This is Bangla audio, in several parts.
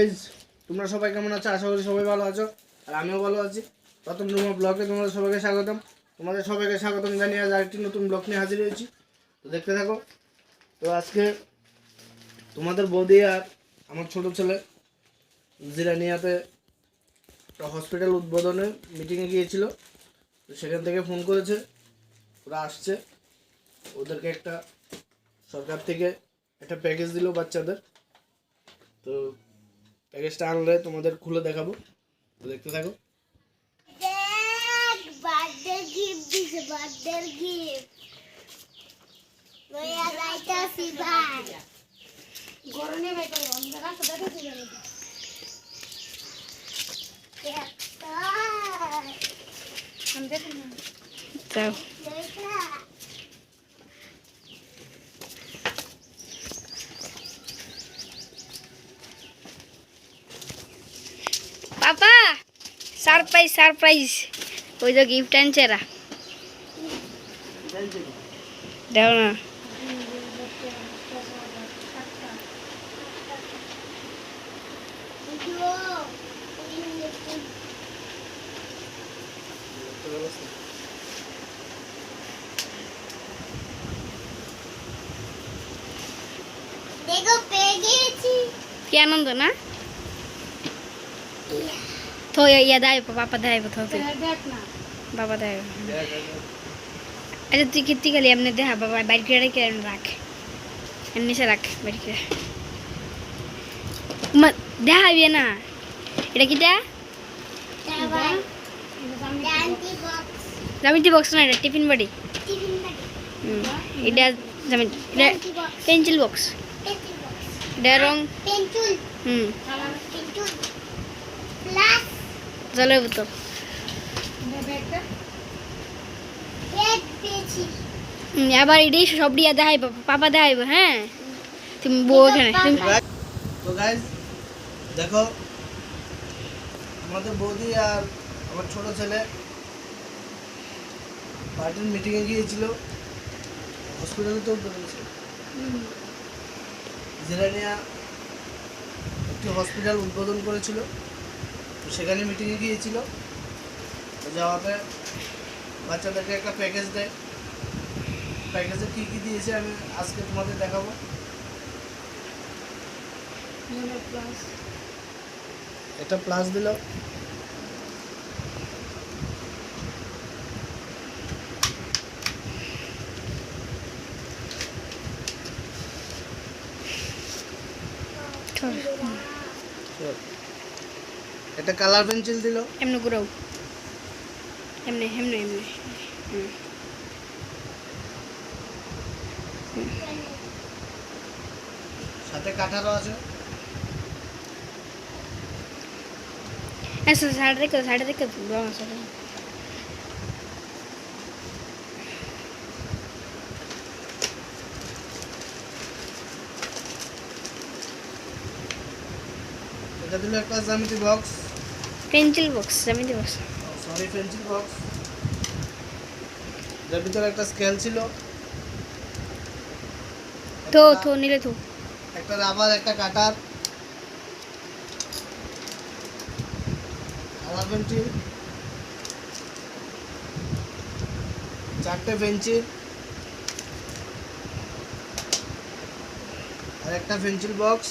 গাইজ তোমরা সবাই কেমন আছো? আশা করি সবাই ভালো আছো। আর আমিও ভালো আছি। প্রথম তোমার ব্লগে তোমাদের সবাইকে স্বাগতম। তোমাদের সবাইকে স্বাগতম জানিয়ে আজ আরেকটি নতুন ব্লগ নিয়ে হাজির হয়েছি। তো দেখতে থাকো। তো আজকে তোমাদের বৌদি আর আমার ছোট ছেলে জিরানিয়াতে হসপিটাল উদ্বোধনে মিটিংয়ে গিয়েছিল। তো সেখান থেকে ফোন করেছে। ওরা আসছে। ওদেরকে একটা সরকার থেকে একটা প্যাকেজ দিল বাচ্চাদের। তো প্যাকেজটা আনলে তোমাদের খুলে দেখাবো। তো দেখতে থাকো। দেখ বার্থডে গিফট দিছে বার্থডে গিফট লইয়া যাইতাছি ভাই গরমে ভাই করব আমি রাস্তা দেখে চলে যাব একটা আমি দেখে না যাও দুইটা পাপা সারপ্রাইজ সারপ্রাইজ। ওই তো গিফট আনছে এরা। না দেখো গিয়েছি কি আনন্দ না? তো ইয়া দেয় পাপা দেয় তো তুই দেখ না বাবা দেয় আচ্ছা তুই কীর্তি খালি এমনি দেখা বাবা বাইর করে রেখে এমনি রাখ এমনি সে রাখ বাইর করে মা দেখাবি না এটা কি দেয়া তারপর ডান্টি বক্স জ্যামিতি বক্স না এটা টিফিন বডি টিফিন বাটি এটা জ্যামিতি এটা ডান্টি box pencil box pencil box এটা রং পেন্সিল হুম পেন্সিল প্লাস জলের বোতল আবার এটাই সব দিয়া দেখাইব পাপা দেখাইব হ্যাঁ? তুমি বউ এখানে। তো গাইজ দেখো আমাদের বৌদি আর আমার ছোট ছেলে পার্টির মিটিংয়ে গিয়েছিল। হসপিটালে তো জিরানিয়া একটি হসপিটাল উদ্বোধন করেছিল। সেখানে মিটিংয়ে গিয়েছিল। যাওয়াতে বাচ্চাদেরকে একটা প্যাকেজ দেয়। প্যাকেজে কী কী দিয়েছে আমি আজকে তোমাদের দেখাবো। প্লাস একটা প্লাস দিল একটা কালার পেন্সিল দিল। এমনি ঘুরাও। এমনি এমনি এমনি। সাথে কাঠারও আছে। আচ্ছা সাইড রেখে সাইড রেখে রং আছে। এটা দিল একটা জ্যামিতি বক্স। পেন্সিল বক্স জ্যামিতি বক্স। সরি পেন্সিল বক্স যার ভিতরে একটা স্কেল ছিল। তো একটা- তো নিলে তো একটা রাবার একটা কাটার কালার পেন্সিল চারটে পেন্সিল আর একটা পেন্সিল বক্স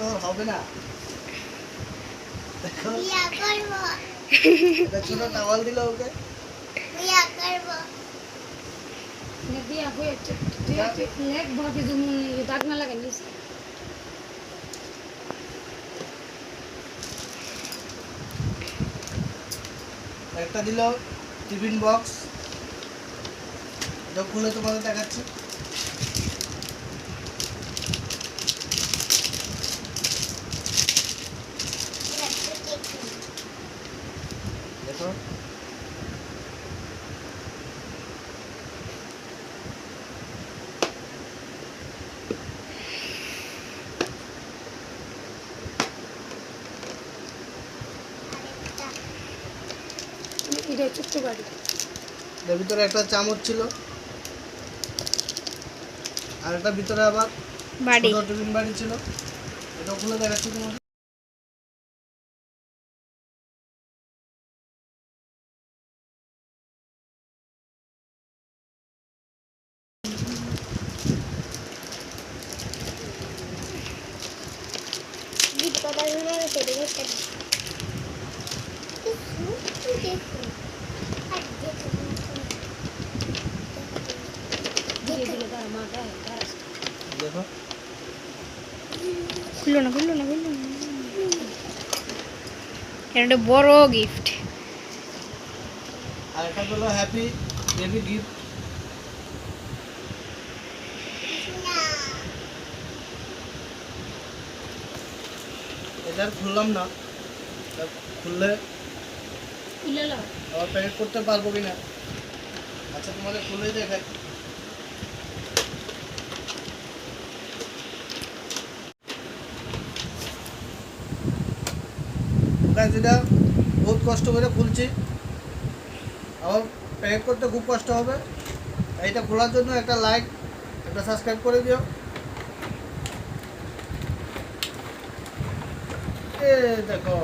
তো হবে না। দেখো। বিয়া করব। এটা ছোট টাওয়াল দিল ওকে। বিয়া করব। দিয়া লেগ ভাবে যেমন দাগ না লাগে নিস। একটা দিল টিফিন বক্স। এটা খুলে তোমাদের দেখাচ্ছি। এটা ছোট্ট গাড়ি এর ভিতরে একটা চামচ ছিল। আর একটা ভিতরে আবার বাড়ি। টিফিন বাড়ি ছিল। এটা খুলে দেখাচ্ছি তোমাকে খুললো না খুললো না খুললো না। এটা বড় গিফট হলো হ্যাপি গিফট এটা খুললাম না। খুললে খুলে নাও। আবার প্যাকেট করতে পারব কিনা? আচ্ছা তোমাদের খুলেই দেখাই। এটা বহুত কষ্ট করে খুলছি। আবার প্যাকেট করতে খুব কষ্ট হবে। এইটা খোলার জন্য একটা লাইক একটা সাবস্ক্রাইব করে দিও। এ দেখো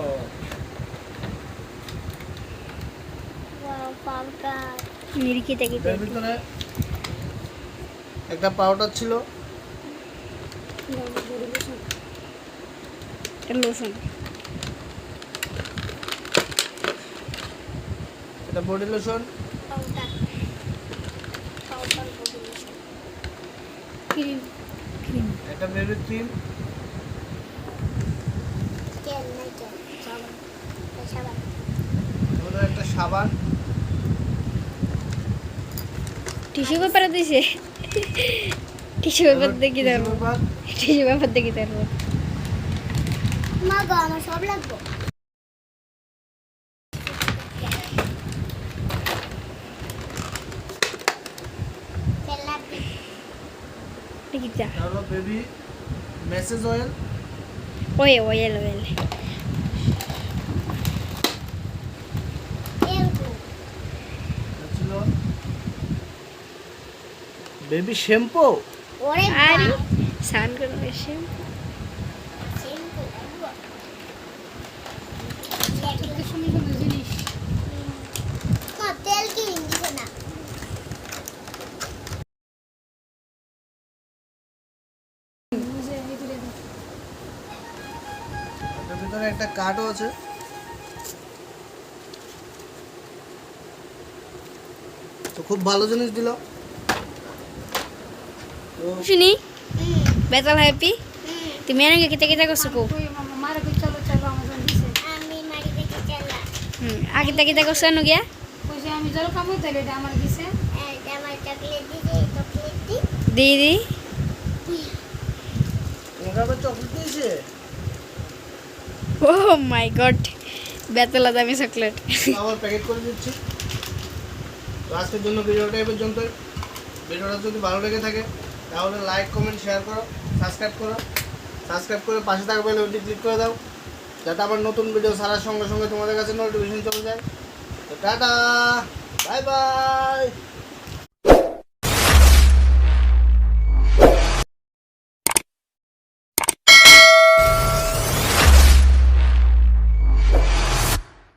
এর ভিতরে একটা পাউডার ছিল। লোশন এটা বডি লোশন এটা বেবি ক্রিম হলো একটা সাবান। টিস্যু পেপার দিছে। টিস্যু পেপার দেখি তারপর টিস্যু পেপার। দেখি তারপর মা গো আমার সব লাগবো। বেবি মেসেজ অয়েল ওয়ে ওয়েল ওয়েল এরকম ছিল বেবি শ্যাম্পু ওরে আরে স্নান করে এসে শ্যাম্পু ভিতরে একটা কার্ডও আছে। তো খুব ভালো জিনিস দিল। আগে কিতে কিতে গিয়া? কইছে আমি জল খাব তাহলে এটা আমার দিছে। এইটা আমার চকলেট দিছে চকলেট দি। দিদি ও মাই গড বেতলা দামি চকলেট আবার প্যাকেট করে দিচ্ছি। তো আজকের জন্য ভিডিওটা এই পর্যন্তই। ভিডিওটা যদি ভালো লেগে থাকে তাহলে লাইক কমেন্ট শেয়ার করো সাবস্ক্রাইব করো। সাবস্ক্রাইব করে পাশে থাকবে বেল ক্লিক করে দাও, যাতে আবার নতুন ভিডিও ছাড়ার সঙ্গে সঙ্গে তোমাদের কাছে নোটিফিকেশন চলে যায়। তো টাটা বাই বাই